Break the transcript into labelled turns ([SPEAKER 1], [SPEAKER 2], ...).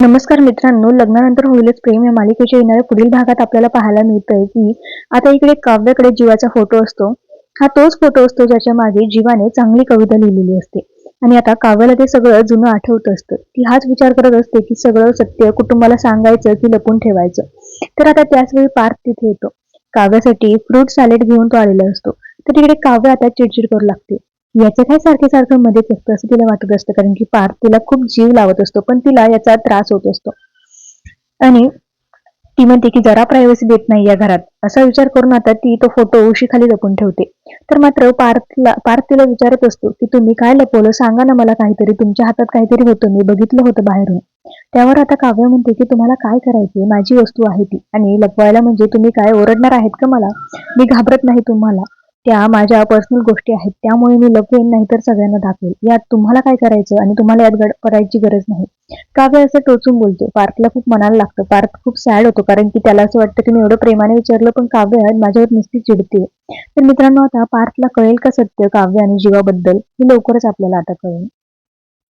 [SPEAKER 1] नमस्कार मित्रांनो लग्नानंतर होईलच प्रेम या मालिकेच्या येणाऱ्या पुढील भागात आपल्याला पाहायला मिळतंय की आता इकडे काव्याकडे जीवाचा फोटो असतो. हा तोच फोटो असतो ज्याच्या मागे जीवाने चांगली कविता लिहिलेली असते. आणि आता काव्याला ते सगळं जुनं आठवत असतं. ती हाच विचार करत असते की सगळं सत्य कुटुंबाला सांगायचं की लपून ठेवायचं. तर आता त्याच वेळी पार्थ तिथे येतो. काव्यासाठी फ्रूट सॅलेड घेऊन तो आलेला असतो. तर तिकडे काव्य आता चिडचिड करू लागते. याचं काय सारखे सारखं मध्ये असतं असं तिला वाटत असतं कारण की पार्थ तिला खूप जीव लावत असतो पण तिला याचा त्रास होत असतो. आणि ती म्हणते की जरा प्रायव्हसी देत नाही या घरात. असा विचार करून आता ती तो फोटो उशीखाली लपून ठेवते. तर मात्र पार्थला पार्थ तिला विचारत असतो की तुम्ही काय लपवलं? सांगा ना मला काहीतरी. तुमच्या हातात काहीतरी होतं. मी बघितलं होतं बाहेरून. त्यावर आता काव्य म्हणते की तुम्हाला काय करायचे माझी वस्तू आहे ती. आणि लपवायला म्हणजे तुम्ही काय ओरडणार आहेत का मला? मी घाबरत नाही तुम्हाला. त्या माझ्या पर्सनल गोष्टी आहेत त्यामुळे मी लपवेन नाही तर सगळ्यांना दाखवेल. यात तुम्हाला काय करायचं आणि तुम्हाला यात गड करायची गरज नाही. काव्य असं टोचून बोलते पार्थला खूप मनाला लागतं. पार्थ खूप सॅड होतो कारण की त्याला असं वाटतं की मी एवढं प्रेमाने विचारलं पण काव्य माझ्यावर नुसती चिडते तर मित्रांनो आता पार्थला कळेल का सत्य काव्य आणि जीवाबद्दल? हे लवकरच आपल्याला आता कळेल.